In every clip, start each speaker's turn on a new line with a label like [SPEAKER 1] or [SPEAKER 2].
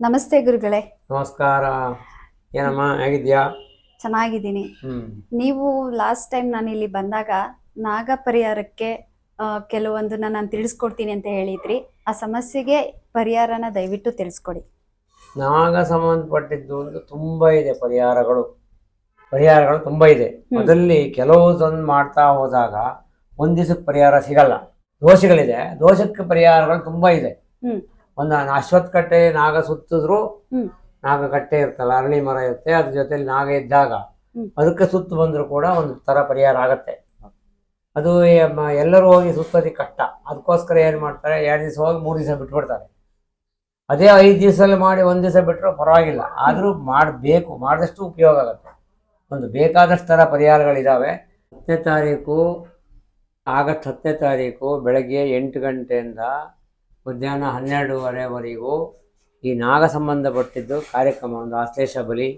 [SPEAKER 1] ನಮಸ್ತೆ ಗುರುಗಳೇ.
[SPEAKER 2] ನಮಸ್ಕಾರ. ಏನಮ್ಮ ಹೇಗಿದ್ಯಾ
[SPEAKER 1] ಚೆನ್ನಾಗಿದ್ದೀನಿ. ನೀವು ಲಾಸ್ಟ್ ಟೈಮ್ ನಾನು ಇಲ್ಲಿ ಬಂದಾಗ ನಾಗ ಪರಿಹಾರಕ್ಕೆ ಆ, ಕೆಲವೊಂದನ್ನ ನಾನು ತಿಳಿಸ್ಕೊಡ್ತೀನಿ ಅಂತ ಹೇಳಿದ್ರಿ. ಆ ಸಮಸ್ಯೆಗೆ ಪರಿಹಾರನ ದಯವಿಟ್ಟು ತಿಳಿಸ್ಕೊಡಿ.
[SPEAKER 2] ನಾಗ ಸಂಬಂಧಪಟ್ಟಿದ್ದು ಒಂದು ತುಂಬಾ ಇದೆ ಪರಿಹಾರಗಳು. ಪರಿಹಾರಗಳು ತುಂಬಾ ಇದೆ. ಅದರಲ್ಲಿ ಕೆಲವು ತಂದು ಮಾಡ್ತಾ ಹೋದಾಗ ಒಂದ್ ದಿವಸಕ್ಕೆ ಪರಿಹಾರ ಸಿಗಲ್ಲ. ದೋಷಗಳಿದೆ. ದೋಷಕ್ಕೆ ಪರಿಹಾರಗಳು ತುಂಬಾ ಇದೆ. ಒಂದು ಅಶ್ವತ್ಥಕಟ್ಟೆ ನಾಗ ಸುತ್ತಿದ್ರು ನಾಗ ಕಟ್ಟೆ ಇರ್ತಲ್ಲ ಅರಳಿ ಮರ ಇರುತ್ತೆ ಅದ್ರ ಜೊತೆಲಿ ನಾಗ ಇದ್ದಾಗ ಅದಕ್ಕೆ ಸುತ್ತು ಬಂದ್ರು ಕೂಡ ಒಂದು ತರ ಪರಿಹಾರ ಆಗತ್ತೆ. ಅದು ಎಲ್ಲರೂ ಹೋಗಿ ಸುತ್ತೋದಿ ಕಷ್ಟ. ಅದಕ್ಕೋಸ್ಕರ ಏನ್ ಮಾಡ್ತಾರೆ ಎರಡು ದಿವಸ ಹೋಗಿ ಮೂರು ದಿವಸ ಬಿಟ್ಬಿಡ್ತಾರೆ. ಅದೇ ಐದು ದಿವಸದಲ್ಲಿ ಮಾಡಿ ಒಂದ್ ದಿವಸ ಬಿಟ್ಟರು ಪರವಾಗಿಲ್ಲ. ಆದ್ರೂ ಮಾಡಬೇಕು ಮಾಡಿದಷ್ಟು ಉಪಯೋಗ ಆಗುತ್ತೆ. ಒಂದು ಬೇಕಾದಷ್ಟು ಥರ ಪರಿಹಾರಗಳಿದಾವೆ. ಹತ್ತನೇ ತಾರೀಕು ಆಗಸ್ಟ್ ಹತ್ತನೇ ತಾರೀಕು ಬೆಳಗ್ಗೆ ಎಂಟು ಗಂಟೆಯಿಂದ ಮಧ್ಯಾಹ್ನ ಹನ್ನೆರಡೂವರೆವರೆಗೂ ಈ ನಾಗ ಸಂಬಂಧಪಟ್ಟಿದ್ದು ಕಾರ್ಯಕ್ರಮ ಒಂದು ಆಶ್ಲೇಷ ಬಲಿ,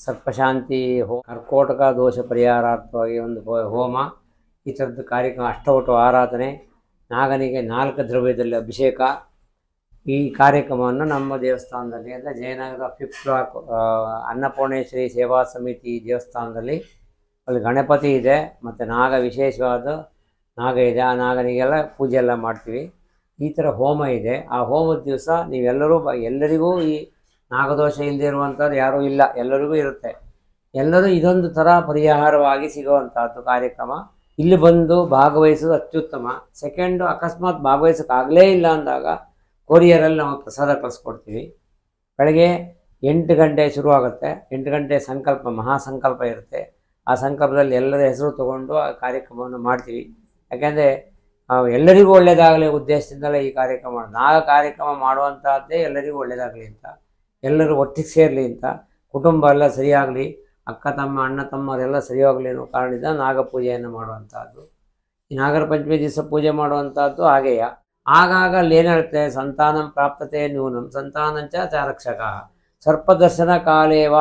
[SPEAKER 2] ಸರ್ಪಶಾಂತಿ ಹೋ, ಕರ್ಕೋಟಕ ದೋಷ ಪರಿಹಾರಾರ್ಥವಾಗಿ ಒಂದು ಹೋಮ, ಈ ಥರದ್ದು ಕಾರ್ಯಕ್ರಮ ಅಷ್ಟವಟು ಆರಾಧನೆ, ನಾಗನಿಗೆ ನಾಲ್ಕು ದ್ರವ್ಯದಲ್ಲಿ ಅಭಿಷೇಕ. ಈ ಕಾರ್ಯಕ್ರಮವನ್ನು ನಮ್ಮ ದೇವಸ್ಥಾನದಲ್ಲಿ ಅಂದರೆ ಜಯನಗರ ಫಿಫ್ತ್ ಬ್ಲಾಕ್ ಅನ್ನಪೂರ್ಣೇಶ್ವರಿ ಸೇವಾ ಸಮಿತಿ ದೇವಸ್ಥಾನದಲ್ಲಿ ಅಲ್ಲಿ ಗಣಪತಿ ಇದೆ, ಮತ್ತು ನಾಗ ವಿಶೇಷವಾದ ನಾಗ ಇದೆ. ಆ ನಾಗನಿಗೆಲ್ಲ ಪೂಜೆ ಎಲ್ಲ ಮಾಡ್ತೀವಿ. ಈ ಥರ ಹೋಮ ಇದೆ. ಆ ಹೋಮದ ದಿವಸ ನೀವೆಲ್ಲರೂ ಬ ಎಲ್ಲರಿಗೂ ಈ ನಾಗದೋಷ ಇಲ್ಲದೆ ಇರುವಂಥದ್ದು ಯಾರೂ ಇಲ್ಲ. ಎಲ್ಲರಿಗೂ ಇರುತ್ತೆ. ಎಲ್ಲರೂ ಇದೊಂದು ಥರ ಪರಿಹಾರವಾಗಿ ಸಿಗುವಂಥದ್ದು ಕಾರ್ಯಕ್ರಮ. ಇಲ್ಲಿ ಬಂದು ಭಾಗವಹಿಸೋದು ಅತ್ಯುತ್ತಮ. ಸೆಕೆಂಡು ಅಕಸ್ಮಾತ್ ಭಾಗವಹಿಸೋಕ್ಕಾಗಲೇ ಇಲ್ಲ ಅಂದಾಗ ಕೊರಿಯರಲ್ಲಿ ನಾವು ಪ್ರಸಾದ ಕಳಿಸ್ಕೊಡ್ತೀವಿ. ಬೆಳಗ್ಗೆ ಎಂಟು ಗಂಟೆ ಶುರುವಾಗುತ್ತೆ. ಎಂಟು ಗಂಟೆ ಸಂಕಲ್ಪ, ಮಹಾಸಂಕಲ್ಪ ಇರುತ್ತೆ. ಆ ಸಂಕಲ್ಪದಲ್ಲಿ ಎಲ್ಲರ ಹೆಸರು ತಗೊಂಡು ಆ ಕಾರ್ಯಕ್ರಮವನ್ನು ಮಾಡ್ತೀವಿ. ಯಾಕೆಂದರೆ ಎಲ್ಲರಿಗೂ ಒಳ್ಳೆಯದಾಗಲಿ ಉದ್ದೇಶದಿಂದಲೇ ಈ ಕಾರ್ಯಕ್ರಮ ನಾವು ಕಾರ್ಯಕ್ರಮ ಮಾಡುವಂತಹದ್ದೇ ಎಲ್ಲರಿಗೂ ಒಳ್ಳೆಯದಾಗಲಿ ಅಂತ, ಎಲ್ಲರೂ ಒಟ್ಟಿಗೆ ಸೇರಲಿ ಅಂತ, ಕುಟುಂಬ ಎಲ್ಲ ಸರಿಯಾಗಲಿ, ಅಕ್ಕ ತಮ್ಮ, ಅಣ್ಣ ತಮ್ಮರೆಲ್ಲ ಸರಿಯಾಗಲಿ ಅನ್ನೋ ಕಾರಣದಿಂದ ನಾಗಪೂಜೆಯನ್ನು ಮಾಡುವಂಥದ್ದು ಈ ನಾಗರ ಪಂಚಮಿ ದಿವಸ ಪೂಜೆ ಮಾಡುವಂಥದ್ದು ಹಾಗೆಯ. ಆಗಾಗ ಅಲ್ಲಿ ಏನು ಸಂತಾನಂ ಪ್ರಾಪ್ತತೆ ನ್ಯೂನಂ ಸಂತಾನಂಚ ಚಾರಕ್ಷಕ. ಸರ್ಪದರ್ಶನ ಕಾಲೇವ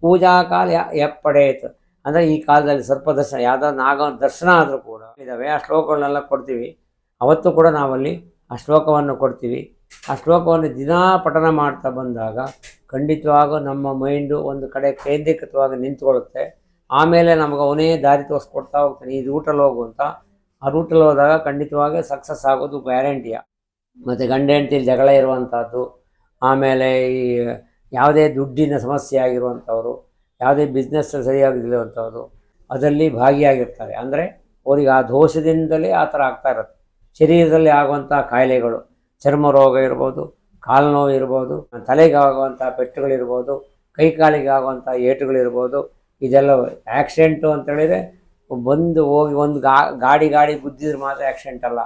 [SPEAKER 2] ಪೂಜಾ ಕಾಲ ಎಪ್ಪಡೇತ್ ಅಂದರೆ ಈ ಕಾಲದಲ್ಲಿ ಸರ್ಪದರ್ಶನ ಯಾವುದಾದ್ರು ನಾಗ ದರ್ಶನ ಆದರೂ ಕೂಡ ಇದ್ದಾವೆ ಆ ಶ್ಲೋಕಗಳನ್ನೆಲ್ಲ ಕೊಡ್ತೀವಿ. ಅವತ್ತು ಕೂಡ ನಾವಲ್ಲಿ ಆ ಶ್ಲೋಕವನ್ನು ಕೊಡ್ತೀವಿ. ಆ ಶ್ಲೋಕವನ್ನು ದಿನಾ ಪಠನ ಮಾಡ್ತಾ ಬಂದಾಗ ಖಂಡಿತವಾಗೂ ನಮ್ಮ ಮೈಂಡು ಒಂದು ಕಡೆ ಕೇಂದ್ರೀಕೃತವಾಗಿ ನಿಂತ್ಕೊಳ್ಳುತ್ತೆ. ಆಮೇಲೆ ನಮಗೆ ಅವನೇ ದಾರಿ ತೋರಿಸ್ಕೊಡ್ತಾ ಹೋಗ್ತಾನೆ. ಈ ರೂಟಲ್ಲಿ ಹೋಗು ಆ ರೂಟಲ್ಲಿ ಹೋದಾಗ ಖಂಡಿತವಾಗಿ ಸಕ್ಸಸ್ ಆಗೋದು ಗ್ಯಾರಂಟಿಯ ಮತ್ತು ಗಂಡ ಹೆಂಡತಿಲಿ ಜಗಳ ಇರುವಂಥದ್ದು ಆಮೇಲೆ ಈ ಯಾವುದೇ ದುಡ್ಡಿನ ಸಮಸ್ಯೆ ಆಗಿರುವಂಥವ್ರು. ಯಾವುದೇ ಬಿಸ್ನೆಸ್ ಸರಿಯಾಗಿರುವಂಥವ್ರು ಅದರಲ್ಲಿ ಭಾಗಿಯಾಗಿರ್ತಾರೆ. ಅಂದರೆ ಅವರಿಗೆ ಆ ದೋಷದಿಂದಲೇ ಆ ಥರ ಆಗ್ತಾ ಇರುತ್ತೆ. ಶರೀರದಲ್ಲಿ ಆಗುವಂಥ ಕಾಯಿಲೆಗಳು, ಚರ್ಮ ರೋಗ ಇರ್ಬೋದು, ಕಾಲು ನೋವು ಇರ್ಬೋದು, ತಲೆಗೆ ಆಗುವಂಥ ಪೆಟ್ಟುಗಳಿರ್ಬೋದು ಕೈ ಕಾಲಿಗೆ ಆಗುವಂಥ ಏಟುಗಳಿರ್ಬೋದು ಇದೆಲ್ಲ ಆ್ಯಕ್ಸಿಡೆಂಟು ಅಂತ ಹೇಳಿದ್ರೆ ಬಂದು ಹೋಗಿ ಒಂದು ಗಾಡಿ ಗಾಡಿ ಗುದ್ದಿದ್ರೆ ಮಾತ್ರ ಆಕ್ಸಿಡೆಂಟ್ ಅಲ್ಲ.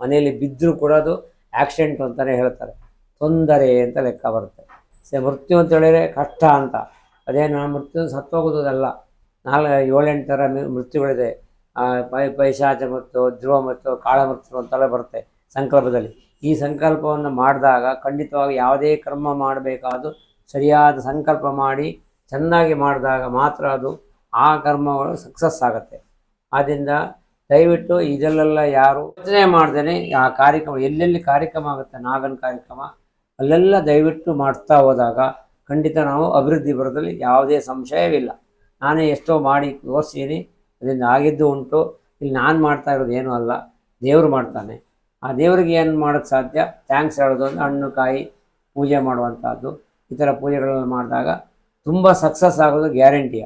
[SPEAKER 2] ಮನೆಯಲ್ಲಿ ಬಿದ್ದರೂ ಕೂಡ ಅದು ಆ್ಯಕ್ಸಿಡೆಂಟು ಅಂತಲೇ ಹೇಳ್ತಾರೆ. ತೊಂದರೆ ಅಂತ ಲೆಕ್ಕ ಬರುತ್ತೆ. ಸೆ ಮೃತ್ಯು ಅಂತ ಹೇಳಿದ್ರೆ ಕಷ್ಟ ಅಂತ. ಅದೇನು ಆ ಮೃತ್ಯು ಸತ್ತೋಗೋದಲ್ಲ ನಾಲ್ಕು ಏಳೆಂಟು ಥರ ಮೃತ್ಯುಗಳಿದೆ. ಪೈಶಾಚ ಮತ್ತು ಧ್ರುವ ಮತ್ತು ಕಾಳ ಮೃತ್ಯು ಅಂತೆಲ್ಲ ಬರುತ್ತೆ ಸಂಕಲ್ಪದಲ್ಲಿ. ಈ ಸಂಕಲ್ಪವನ್ನು ಮಾಡಿದಾಗ ಖಂಡಿತವಾಗಿ ಯಾವುದೇ ಕರ್ಮ ಮಾಡಬೇಕಾದ್ರೂ ಸರಿಯಾದ ಸಂಕಲ್ಪ ಮಾಡಿ ಚೆನ್ನಾಗಿ ಮಾಡಿದಾಗ ಮಾತ್ರ ಅದು ಆ ಕರ್ಮಗಳು ಸಕ್ಸಸ್ ಆಗುತ್ತೆ. ಆದ್ದರಿಂದ ದಯವಿಟ್ಟು ಇದರಲ್ಲೆಲ್ಲ ಯಾರು ಯೋಚನೆ ಮಾಡ್ದೇನೆ ಆ ಕಾರ್ಯಕ್ರಮ, ಎಲ್ಲೆಲ್ಲಿ ಕಾರ್ಯಕ್ರಮ ಆಗುತ್ತೆ, ನಾಗನ ಕಾರ್ಯಕ್ರಮ, ಅಲ್ಲೆಲ್ಲ ದಯವಿಟ್ಟು ಮಾಡ್ತಾ ಹೋದಾಗ ಖಂಡಿತ ನಾವು ಅಭಿವೃದ್ಧಿ ಬರೋದ್ರಲ್ಲಿ ಯಾವುದೇ ಸಂಶಯವಿಲ್ಲ. ನಾನೇ ಎಷ್ಟೋ ಮಾಡಿ ತೋರಿಸ್ತೀನಿ ಅದರಿಂದ ಆಗಿದ್ದು ಉಂಟು. ಇಲ್ಲಿ ನಾನು ಮಾಡ್ತಾ ಇರೋದು ಏನೂ ಅಲ್ಲ, ದೇವರು ಮಾಡ್ತಾನೆ. ಆ ದೇವರಿಗೆ ಏನು ಮಾಡೋಕ್ಕೆ ಸಾಧ್ಯ? ಥ್ಯಾಂಕ್ಸ್ ಹೇಳೋದು ಅಂದರೆ ಹಣ್ಣು, ಕಾಯಿ, ಪೂಜೆ ಮಾಡುವಂಥದ್ದು ಈ ಥರ ಪೂಜೆಗಳನ್ನು ಮಾಡಿದಾಗ ತುಂಬ ಸಕ್ಸಸ್ ಆಗೋದು ಗ್ಯಾರಂಟಿಯ